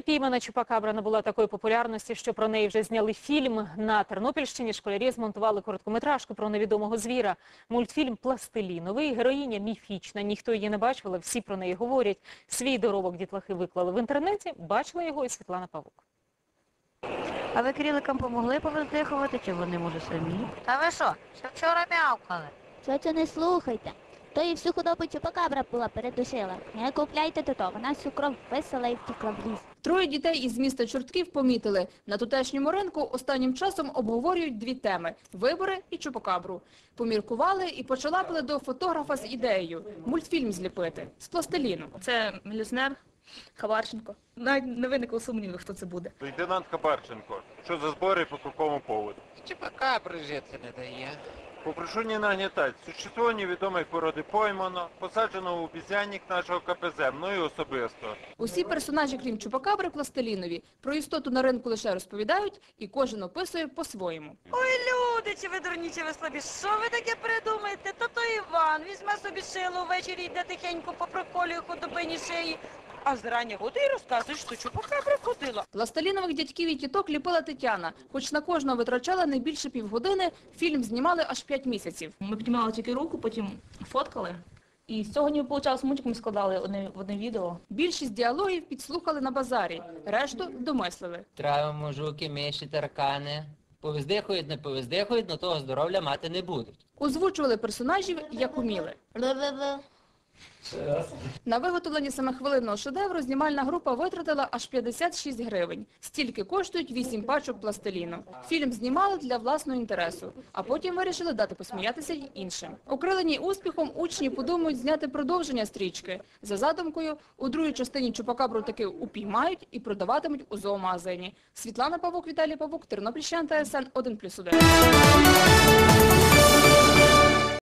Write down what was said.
Непіймана Чупакабра набула такої популярності, що про неї вже зняли фільм. На Тернопільщині школярі змонтували короткометражку про невідомого звіра. Мультфільм пластиліновий, героїня міфічна. Ніхто її не бачив, але всі про неї говорять. Свій доробок дітлахи виклали в інтернеті. Бачила його і Світлана Павук. А ви кріликам помогли повидихувати, чи вони може самі? Та ви що? Ще вчора м'явкали. Що не слухайте. То і всю худобу чупакабра була передушила. Не купляйте то, то, вона всю кров висила і втекла в ліс. Троє дітей із міста Чортків помітили, на тутешньому ринку останнім часом обговорюють дві теми – вибори і чупакабру. Поміркували і почалапили до фотографа з ідеєю – мультфільм зліпити з пластиліну. Це мілізнер Хабарченко. Навіть не виникло сумніву, хто це буде. Лейтенант Хабарченко, що за збори по какому поводу? Чепака жити не дає. Попрошу не нагнітати. Существо невідомої породи поймано, посаджено у обізянник нашого КПЗ, мною особисто. Усі персонажі, крім чупакабри, пластилінові. Про істоту на ринку лише розповідають, і кожен описує по-своєму. Ой, Люди, чи ви дурні, чи ви слабі? Що ви таке придумаєте? То то Іван візьме собі шило ввечері йде тихенько по проколію худобині шиї. А зрання годи і розказує, що чупакабра ходила. Пластилінових дядьків і тіток ліпила Тетяна. Хоч на кожного витрачала не більше півгодини, фільм знімали аж п'ять місяців. Ми піднімали тільки руку, потім фоткали. І з цього ніби виходить мультик ми складали одне, в одне відео. Більшість діалогів підслухали на базарі, решту домислили. Травимо жуки, миші, таркани. Повиздихують, не повиздихують, но того здоров'я мати не будуть. Озвучували персонажів, як уміли. На виготовлення самохвилинного шедевру знімальна група витратила аж 56 гривень. Стільки коштують 8 пачок пластиліну. Фільм знімали для власного інтересу, а потім вирішили дати посміятися й іншим. Окрилені успіхом учні подумають зняти продовження стрічки. За задумкою, у другій частині Чупакабру таки упіймають і продаватимуть у зоомагазині. Світлана Павук, Віталій Павук, Тернопільщина ТСН 1+,1.